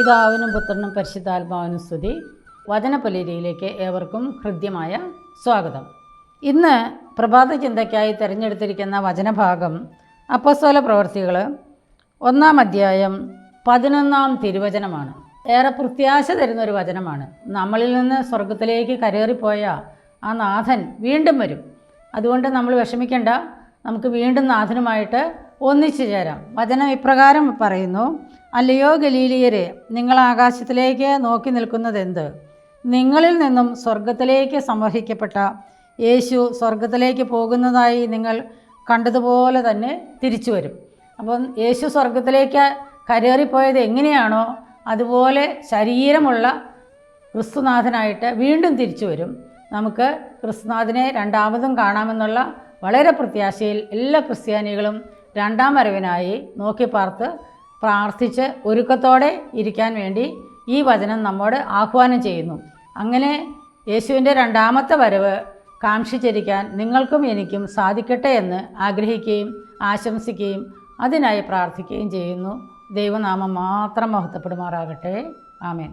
പിതാവിനും പുത്രനും പരിശുദ്ധാത്മാവിനും സ്തുതി. വചനപുലരിയിലേക്ക് ഏവർക്കും ഹൃദ്യമായ സ്വാഗതം. ഇന്ന് പ്രഭാത ചിന്തയ്ക്കായി തിരഞ്ഞെടുത്തിരിക്കുന്ന വചനഭാഗം അപ്പസ്തോല പ്രവർത്തികൾ ഒന്നാം അധ്യായം പതിനൊന്നാം തിരുവചനമാണ്. ഏറെ പ്രത്യാശ തരുന്ന ഒരു വചനമാണ്. നമ്മളിൽ നിന്ന് സ്വർഗത്തിലേക്ക് കരേറിപ്പോയ ആ നാഥൻ വീണ്ടും വരും. അതുകൊണ്ട് നമ്മൾ വിഷമിക്കേണ്ട. നമുക്ക് വീണ്ടും നാഥനുമായിട്ട് ഒന്നിച്ചു ചേരാം. വചനം ഇപ്രകാരം പറയുന്നു. അല്ലയോ ഗലീലിയരെ നിങ്ങൾ ആകാശത്തിലേക്ക് നോക്കി നിൽക്കുന്നത് എന്ത് നിങ്ങളിൽ നിന്നും സ്വർഗത്തിലേക്ക് സംവഹിക്കപ്പെട്ട യേശു സ്വർഗത്തിലേക്ക് പോകുന്നതായി നിങ്ങൾ കണ്ടതുപോലെ തന്നെ തിരിച്ചു വരും. അപ്പം യേശു സ്വർഗത്തിലേക്ക് കരേറിപ്പോയത് എങ്ങനെയാണോ അതുപോലെ ശരീരമുള്ള ക്രിസ്തുനാഥനായിട്ട് വീണ്ടും തിരിച്ചു വരും. നമുക്ക് ക്രിസ്തുനാഥനെ രണ്ടാമതും കാണാമെന്നുള്ള വളരെ പ്രത്യാശയിൽ എല്ലാ ക്രിസ്ത്യാനികളും രണ്ടാം വരവിനായി നോക്കി പാർത്ത് പ്രാർത്ഥിച്ച് ഒരുക്കത്തോടെ ഇരിക്കാൻ വേണ്ടി ഈ വചനം നമ്മോട് ആഹ്വാനം ചെയ്യുന്നു. അങ്ങനെ യേശുവിന്റെ രണ്ടാമത്തെ വരവ് കാക്ഷിച്ചിരിക്കാൻ നിങ്ങൾക്കും എനിക്കും സാധിക്കട്ടെ എന്ന് ആഗ്രഹിക്കുകയും ആശംസിക്കുകയും അതിനായി പ്രാർത്ഥിക്കുകയും ചെയ്യുന്നു. ദൈവനാമം മാത്രം മഹത്വപ്പെടുമാറാകട്ടെ. ആമേൻ.